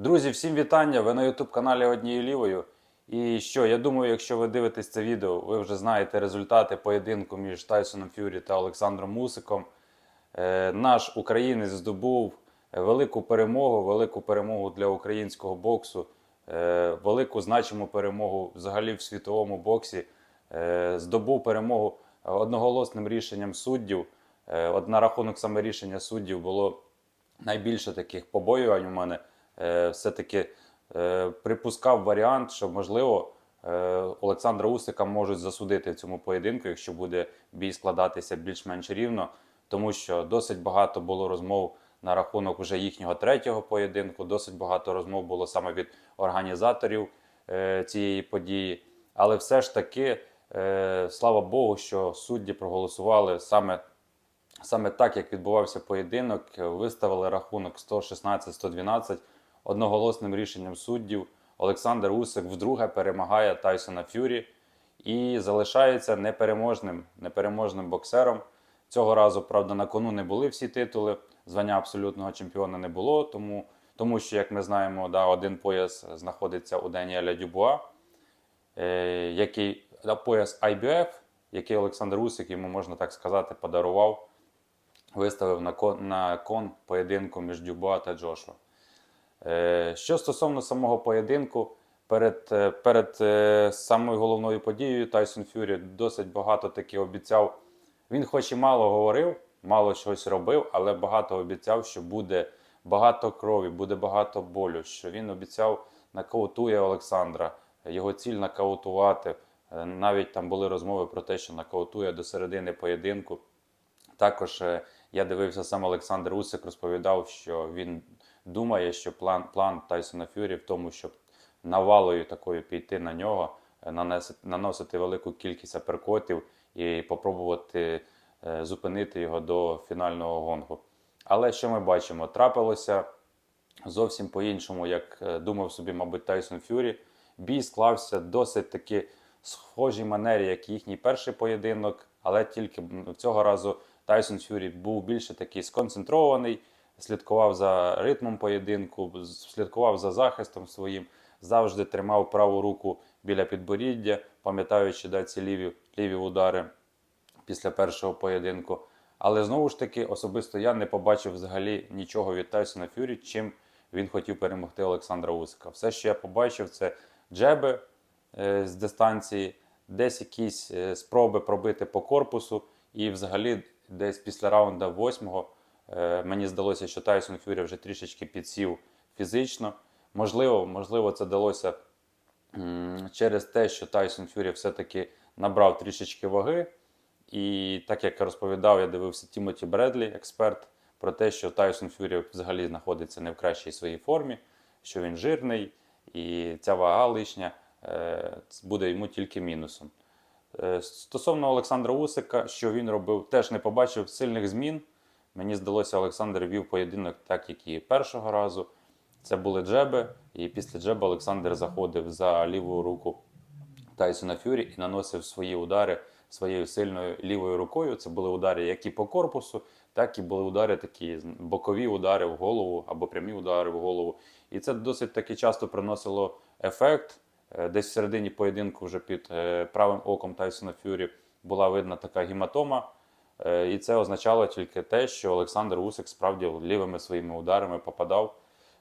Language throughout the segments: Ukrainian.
Друзі, всім вітання! Ви на YouTube каналі Однією Лівою. І що, я думаю, якщо ви дивитесь це відео, ви вже знаєте результати поєдинку між Тайсоном Ф'юрі та Олександром Мусиком. Е, наш українець здобув велику перемогу, велику перемогу для українського боксу, е, велику значиму перемогу взагалі в світовому боксі. Е, здобув перемогу одноголосним рішенням суддів. Е, от на рахунок саме рішення суддів було найбільше таких побоювань у мене. Е, все-таки е, припускав варіант, що можливо е, Олександра Усика можуть засудити в цьому поєдинку, якщо буде бій складатися більш-менш рівно, тому що досить багато було розмов на рахунок вже їхнього третього поєдинку. Досить багато розмов було саме від організаторів цієї події. Але все ж таки, слава Богу, що судді проголосували саме Саме так, як відбувався поєдинок, виставили рахунок 116-112 одноголосним рішенням суддів. Олександр Усик вдруге перемагає Тайсона Ф'юрі і залишається непереможним, непереможним боксером. Цього разу, правда, на кону не були всі титули. Звання абсолютного чемпіона не було, тому, тому що, як ми знаємо, да, один пояс знаходиться у Даніеля Дюбуа, е, який да, пояс IBF, який Олександр Усик йому, можна так сказати, подарував виставив на кон, на кон поєдинку між Дюбуа та Джошуа. Е, що стосовно самого поєдинку, перед, е, перед е, самою головною подією Тайсон Фюрі досить багато таки обіцяв. Він, хоч і мало говорив, мало щось робив, але багато обіцяв, що буде багато крові, буде багато болю. Що він обіцяв нокаутує Олександра, його ціль нокаутувати. Навіть там були розмови про те, що нокаутує до середини поєдинку. Також я дивився сам Олександр Усик, розповідав, що він думає, що план план Тайсона Фюрі в тому, щоб навалою такою піти на нього, е, наносити велику кількість аперкотів і попробувати е, зупинити його до фінального гонгу. Але що ми бачимо? Трапилося зовсім по-іншому, як е, думав собі, мабуть, Тайсон Фюрі. Бій склався досить таки схожій манері, як їхній перший поєдинок, але тільки цього разу Тайсон Фюрі був більше такий сконцентрований, слідкував за ритмом поєдинку, слідкував за захистом своїм, завжди тримав праву руку біля підборіддя, пам'ятаючи да, ці ліві, ліві удари після першого поєдинку. Але знову ж таки, особисто я не побачив взагалі нічого від Тайсона Фюрі, чим він хотів перемогти Олександра Усика. Все, що я побачив, це джеби е, з дистанції, десь якісь е, спроби пробити по корпусу, і взагалі десь після раунда восьмого мені здалося, що Тайсон Фюрі вже трішечки підсів фізично. Можливо, можливо, це далося через те, що Тайсон Фюрі все-таки набрав трішечки ваги. І так як я розповідав, я дивився Тімоті Бредлі, експерт, про те, що Тайсон Фюрі взагалі знаходиться не в кращій своїй формі, що він жирний, і ця вага лишня е, буде йому тільки мінусом. Е, Стосовно Олександра Усика, що він робив, теж не побачив сильних змін. Мені здалося, Олександр вів поєдинок так, як і першого разу. Це були джеби, і після джеба Олександр заходив за ліву руку Тайсона Фюрі і наносив свої удари своєю сильною лівою рукою. Це були удари як і по корпусу, так і були удари такі бокові удари в голову або прямі удари в голову. І це досить таки часто приносило ефект. Е, Десь в середині поєдинку вже під е, правим оком Тайсона Фюрі була видна така гематома. Е, І це означало тільки те, що Олександр Усик справді лівими своїми ударами попадав.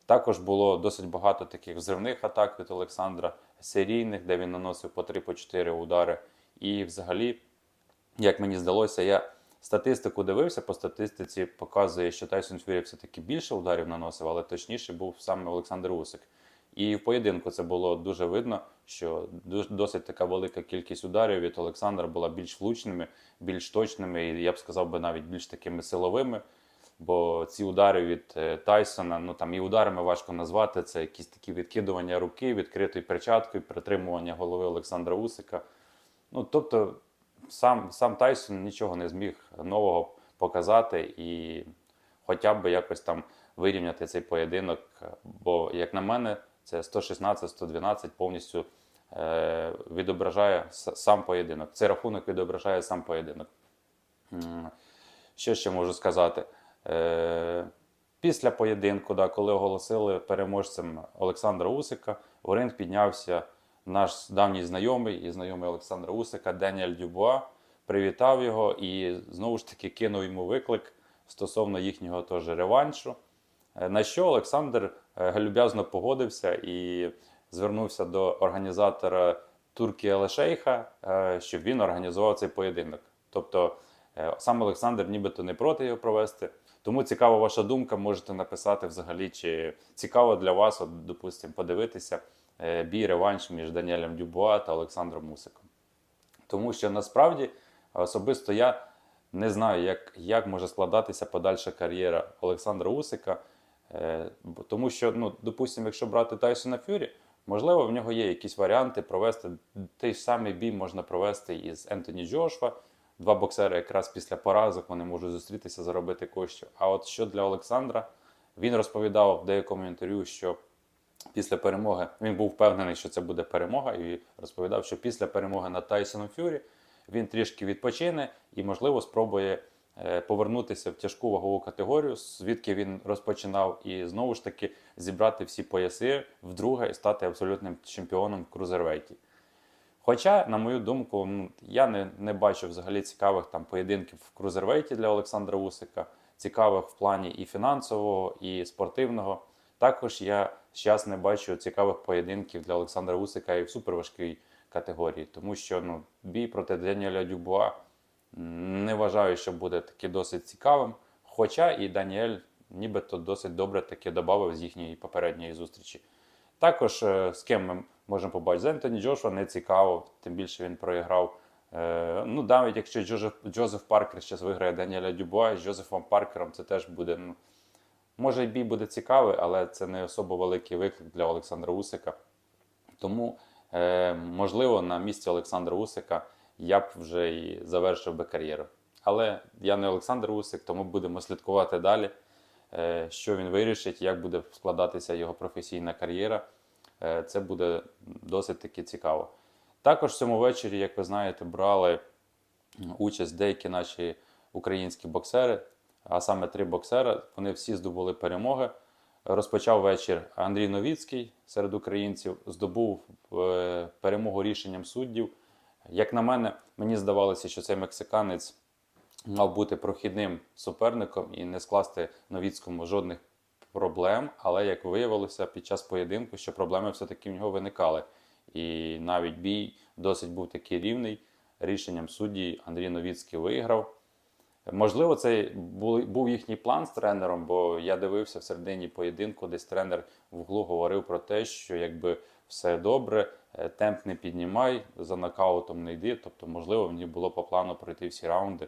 Також було досить багато таких взривних атак від Олександра, серійних, де він наносив по 3-4 удари. І взагалі, як мені здалося, я статистику дивився, по статистиці показує, що Тайсон Фюрі все-таки більше ударів наносив, але точніше був саме Олександр Усик. І в поєдинку це було дуже видно, що досить така велика кількість ударів від Олександра була більш влучними, більш точними, і я б сказав би навіть більш такими силовими. Бо ці удари від е, Тайсона, ну там і ударами важко назвати. Це якісь такі відкидування руки, відкритою перчаткою, притримування голови Олександра Усика. Ну тобто, сам, сам Тайсон нічого не зміг нового показати і хоча б якось там вирівняти цей поєдинок. Бо, як на мене, це 116-112 повністю е, відображає сам поєдинок. Цей рахунок відображає сам поєдинок. Що ще можу сказати? Е, Після поєдинку, да, коли оголосили переможцем Олександра Усика, в ринг піднявся наш давній знайомий і знайомий Олександра Усика Деніель Дюбуа. Привітав його і знову ж таки кинув йому виклик стосовно їхнього теж реваншу. Е, На що Олександр е, люб'язно погодився і звернувся до організатора Туркі Елешейха, е, щоб він організував цей поєдинок. Тобто е, сам Олександр нібито не проти його провести. Тому цікава ваша думка, можете написати взагалі, чи цікаво для вас, от, допустимо, подивитися бій реванш між Даніелем Дюбуа та Олександром Мусиком. Тому що насправді особисто я не знаю, як, як може складатися подальша кар'єра Олександра Усика. Е, тому що, ну, допустимо, якщо брати Тайсона Фюрі, можливо, в нього є якісь варіанти провести той самий бій можна провести із Ентоні Джошва. Два боксери якраз після поразок вони можуть зустрітися, заробити коштів. А от що для Олександра, він розповідав в деякому інтерв'ю, що після перемоги він був впевнений, що це буде перемога, і розповідав, що після перемоги над Тайсоном Фюрі він трішки відпочине і, можливо, спробує повернутися в тяжку вагову категорію, звідки він розпочинав, і знову ж таки зібрати всі пояси вдруге і стати абсолютним чемпіоном в крузервейті. Хоча, на мою думку, ну, я не, не бачу взагалі цікавих там поєдинків в крузервейті для Олександра Усика, цікавих в плані і фінансового, і спортивного. Також я зараз не бачу цікавих поєдинків для Олександра Усика і в суперважкій категорії, тому що ну, бій проти Даніеля Дюбуа не вважаю, що буде таки досить цікавим. Хоча і Даніель нібито досить добре таки додав з їхньої попередньої зустрічі. Також е, з ким ми можемо побачити. З Ентоні Джошуа не цікаво, тим більше він проіграв. Е, ну, навіть якщо Джозеф, Джозеф Паркер зараз виграє Даніеля Дюбуа з Джозефом Паркером, це теж буде. Ну, може, і бій буде цікавий, але це не особо великий виклик для Олександра Усика. Тому, е, можливо, на місці Олександра Усика я б вже і завершив би кар'єру. Але я не Олександр Усик, тому будемо слідкувати далі, е, що він вирішить, як буде складатися його професійна кар'єра. Е, Це буде досить таки цікаво. Також в цьому вечорі, як ви знаєте, брали участь деякі наші українські боксери, а саме три боксери. Вони всі здобули перемоги. Розпочав вечір Андрій Новіцький серед українців, здобув е, перемогу рішенням суддів. Як на мене, мені здавалося, що цей мексиканець мав бути прохідним суперником і не скласти Новіцькому жодних проблем. Але як виявилося під час поєдинку, що проблеми все-таки в нього виникали. І навіть бій досить був такий рівний. Рішенням судді Андрій Новіцький виграв. Можливо, це був, їхній план з тренером, бо я дивився в середині поєдинку, десь тренер в углу говорив про те, що якби все добре, темп не піднімай, за нокаутом не йди. Тобто, можливо, мені було по плану пройти всі раунди.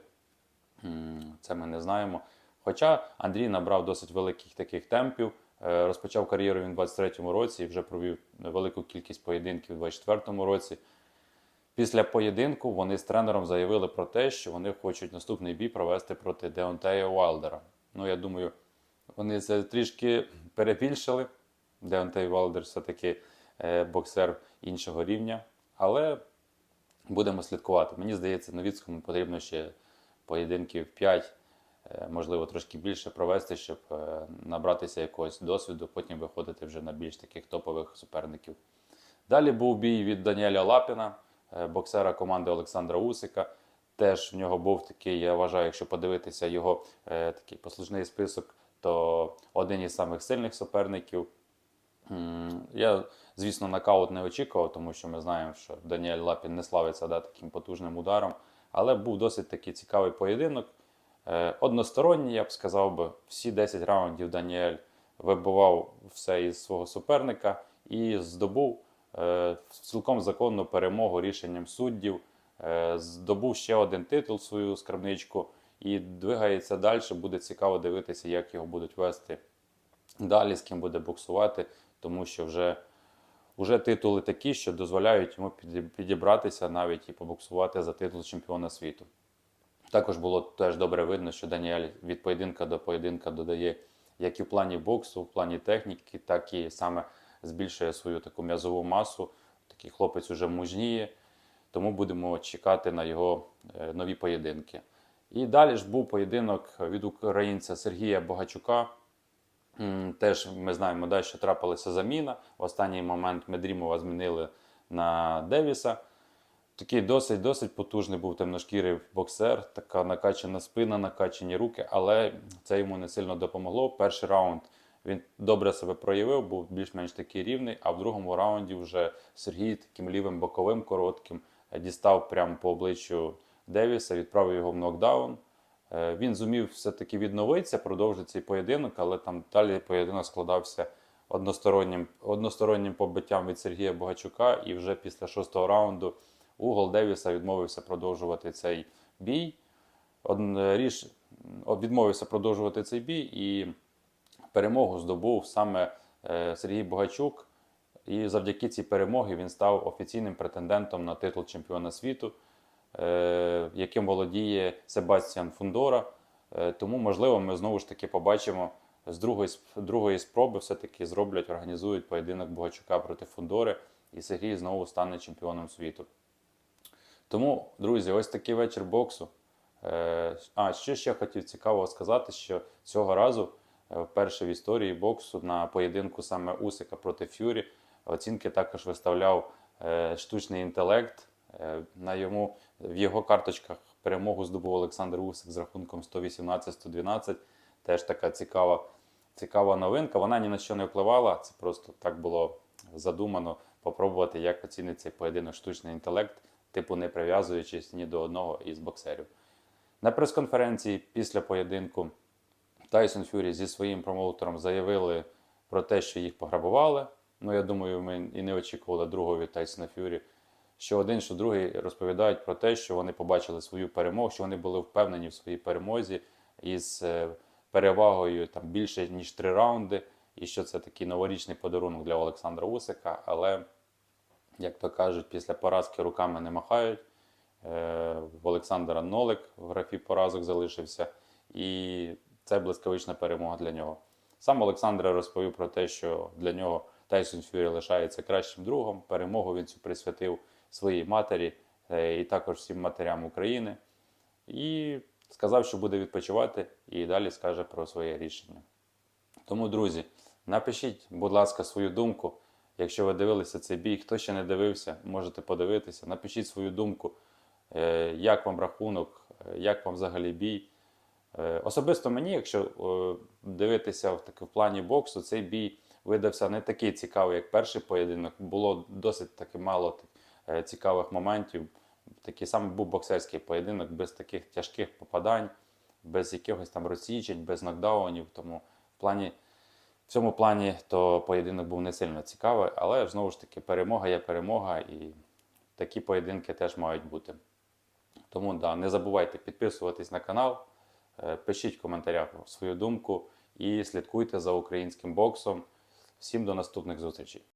Це ми не знаємо. Хоча Андрій набрав досить великих таких темпів. Е, Розпочав кар'єру він у 23-му році і вже провів велику кількість поєдинків у 24-му році. Після поєдинку вони з тренером заявили про те, що вони хочуть наступний бій провести проти Деонтея Уайлдера. Ну, я думаю, вони це трішки перебільшили. Деонтей Уайлдер все-таки е, боксер іншого рівня. Але будемо слідкувати. Мені здається, Новіцькому потрібно ще поєдинків 5, е, можливо, трошки більше провести, щоб е, набратися якогось досвіду, потім виходити вже на більш таких топових суперників. Далі був бій від Даніеля Лапіна, е, боксера команди Олександра Усика. Теж в нього був такий, я вважаю, якщо подивитися його е, такий послужний список, то один із самих сильних суперників. Я, звісно, нокаут не очікував, тому що ми знаємо, що Даніель Лапін не славиться да, таким потужним ударом. Але був досить такий цікавий поєдинок. Е, Односторонній, я б сказав би, всі 10 раундів Даніель вибивав все із свого суперника і здобув е, цілком законну перемогу рішенням суддів. Е, Здобув ще один титул свою скарбничку і двигається далі. Буде цікаво дивитися, як його будуть вести далі, з ким буде боксувати, тому що вже, вже титули такі, що дозволяють йому підібратися навіть і побоксувати за титул чемпіона світу. Також було теж добре видно, що Даніель від поєдинка до поєдинка додає як і в плані боксу, в плані техніки, так і саме збільшує свою таку м'язову масу. Такий хлопець уже мужніє, тому будемо чекати на його е, нові поєдинки. І далі ж був поєдинок від українця Сергія Богачука Теж ми знаємо, да, що трапилася заміна. В останній момент Медрімова змінили на Девіса. Такий досить досить потужний був темношкірий боксер, така накачана спина, накачані руки, але це йому не сильно допомогло. Перший раунд він добре себе проявив, був більш-менш такий рівний, а в другому раунді вже Сергій таким лівим боковим коротким е, дістав прямо по обличчю Девіса, відправив його в нокдаун. Е, Він зумів все-таки відновитися, продовжити цей поєдинок, але там далі поєдинок складався одностороннім, одностороннім побиттям від Сергія Богачука, і вже після шостого раунду угол Девіса відмовився продовжувати цей бій. Е, Ріш відмовився продовжувати цей бій і перемогу здобув саме е, Сергій Богачук. І завдяки цій перемогі він став офіційним претендентом на титул чемпіона світу, яким володіє Себастьян Фундора. Е, Тому, можливо, ми знову ж таки побачимо з другої, другої спроби все-таки зроблять, організують поєдинок Богачука проти Фундори, і Сергій знову стане чемпіоном світу. Тому, друзі, ось такий вечір боксу. Е, А, що ще хотів цікавого сказати, що цього разу е, вперше в історії боксу на поєдинку саме Усика проти Ф'юрі оцінки також виставляв е, штучний інтелект. Е, На йому, в його карточках перемогу здобув Олександр Усик з рахунком 118-112. Теж така цікава, цікава новинка. Вона ні на що не впливала, це просто так було задумано попробувати, як оцінить цей поєдинок штучний інтелект, типу не прив'язуючись ні до одного із боксерів. На прес-конференції після поєдинку Тайсон Фюрі зі своїм промоутером заявили про те, що їх пограбували. Ну, я думаю, ми і не очікували другого від Тайсона Фюрі. Що один, що другий розповідають про те, що вони побачили свою перемогу, що вони були впевнені в своїй перемозі із е, перевагою там більше ніж три раунди, і що це такий новорічний подарунок для Олександра Усика. Але, як то кажуть, після поразки руками не махають. Е, В Олександра Нолик в графі поразок залишився, і це блискавична перемога для нього. Сам Олександр розповів про те, що для нього Тайсон Фюрі лишається кращим другом. Перемогу він цю присвятив своїй матері е, і також всім матерям України. І сказав, що буде відпочивати, і далі скаже про своє рішення. Тому, друзі, напишіть, будь ласка, свою думку. Якщо ви дивилися цей бій, хто ще не дивився, можете подивитися. Напишіть свою думку, е, як вам рахунок, е, як вам взагалі бій. Особисто мені, якщо дивитися в, таки, в плані боксу, цей бій видався не такий цікавий, як перший поєдинок. Було досить таки мало цікавих моментів. Такий самий був боксерський поєдинок без таких тяжких попадань, без якихось там розсічень, без нокдаунів. Тому в плані в цьому плані то поєдинок був не сильно цікавий, але знову ж таки перемога є перемога, і такі поєдинки теж мають бути. Тому да, не забувайте підписуватись на канал, е, пишіть в коментарях свою думку і слідкуйте за українським боксом. Всім до наступних зустрічей!